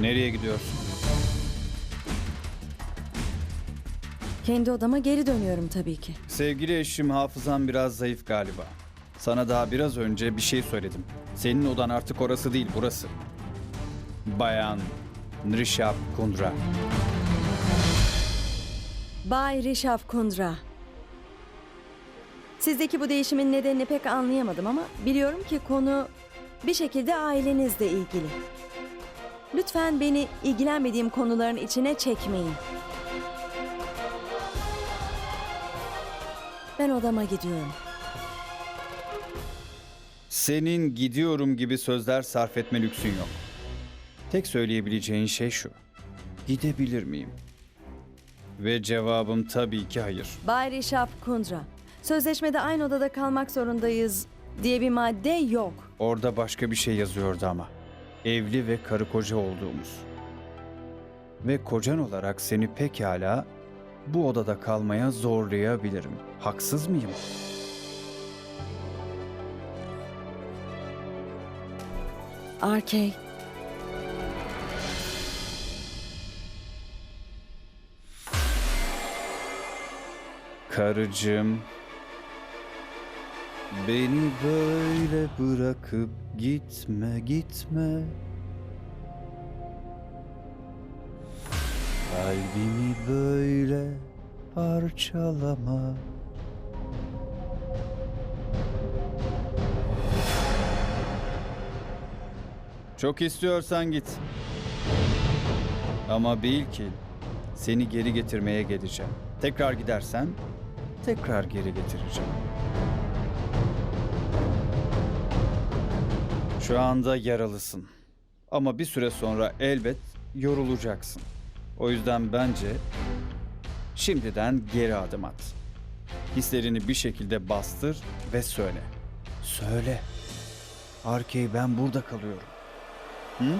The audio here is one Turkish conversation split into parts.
Nereye gidiyorsun? Kendi odama geri dönüyorum tabii ki. Sevgili eşim hafızam biraz zayıf galiba. Sana daha biraz önce bir şey söyledim. Senin odan artık orası değil burası. Bayan Nrishab Kundra. Bay Rishav Kundra. Sizdeki bu değişimin nedenini pek anlayamadım ama biliyorum ki konu bir şekilde ailenizle ilgili. Lütfen beni ilgilenmediğim konuların içine çekmeyin. Ben odama gidiyorum. Senin gidiyorum gibi sözler sarf etme lüksün yok. Tek söyleyebileceğin şey şu. Gidebilir miyim? Ve cevabım tabii ki hayır. Bay Rishav Kundra, sözleşmede aynı odada kalmak zorundayız diye bir madde yok. Orada başka bir şey yazıyordu ama. Evli ve karı koca olduğumuz. Ve kocan olarak seni pekala bu odada kalmaya zorlayabilirim. Haksız mıyım? RK, Karıcığım. Beni böyle bırakıp gitme gitme. Kalbimi böyle parçalama. Çok istiyorsan git. Ama bil ki seni geri getirmeye geleceğim. Tekrar gidersen tekrar geri getireceğim. Şu anda yaralısın. Ama bir süre sonra elbet yorulacaksın. O yüzden bence şimdiden geri adım at. Hislerini bir şekilde bastır ve söyle. Söyle. Arkey ben burada kalıyorum. Hı?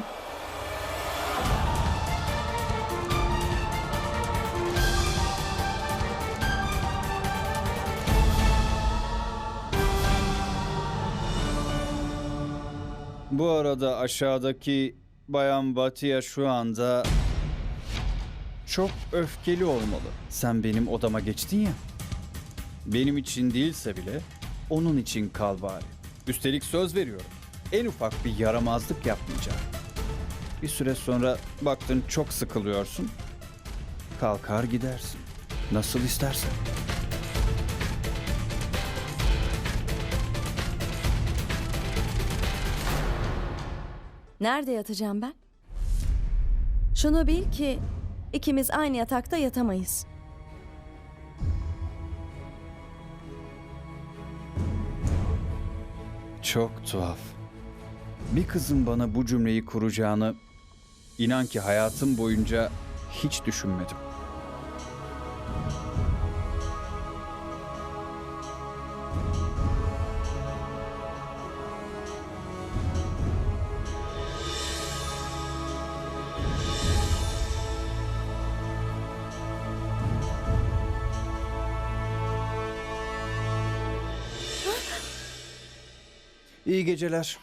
Bu arada aşağıdaki Bayan Batia şu anda çok öfkeli olmalı. Sen benim odama geçtin ya. Benim için değilse bile onun için kal bari. Üstelik söz veriyorum. En ufak bir yaramazlık yapmayacağım. Bir süre sonra baktın çok sıkılıyorsun. Kalkar gidersin. Nasıl istersen. Nerede yatacağım ben? Şunu bil ki ikimiz aynı yatakta yatamayız. Çok tuhaf. Bir kızın bana bu cümleyi kuracağını inan ki hayatım boyunca hiç düşünmedim. İyi geceler.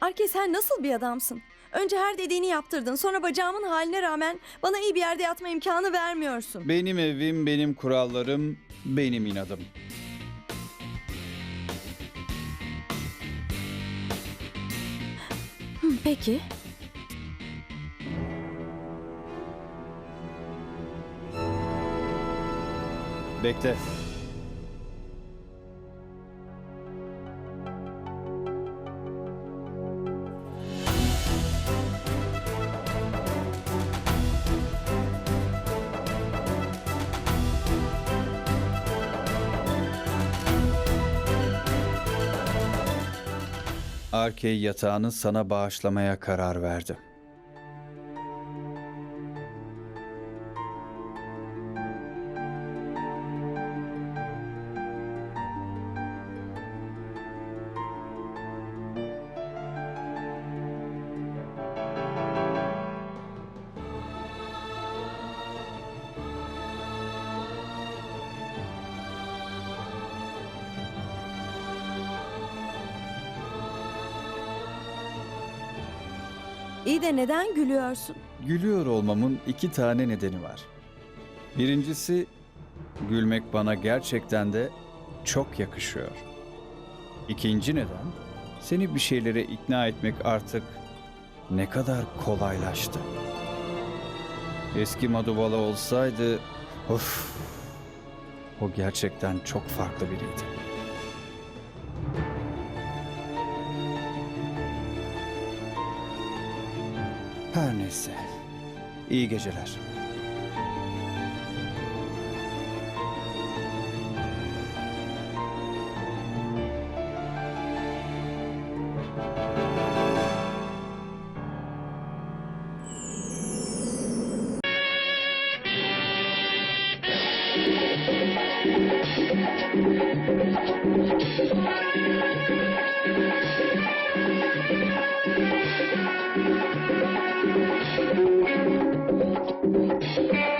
Arke sen nasıl bir adamsın? Önce her dediğini yaptırdın. Sonra bacağımın haline rağmen bana iyi bir yerde yatma imkanı vermiyorsun. Benim evim, benim kurallarım, benim inadım. Peki. Bekle. Arkey yatağını sana bağışlamaya karar verdi. İyi de neden gülüyorsun? Gülüyor olmamın iki tane nedeni var. Birincisi, gülmek bana gerçekten de çok yakışıyor. İkinci neden, seni bir şeylere ikna etmek artık ne kadar kolaylaştı. Eski Madubala olsaydı, of, o gerçekten çok farklı biriydi. Her neyse. İyi geceler. Thank you. Thank you.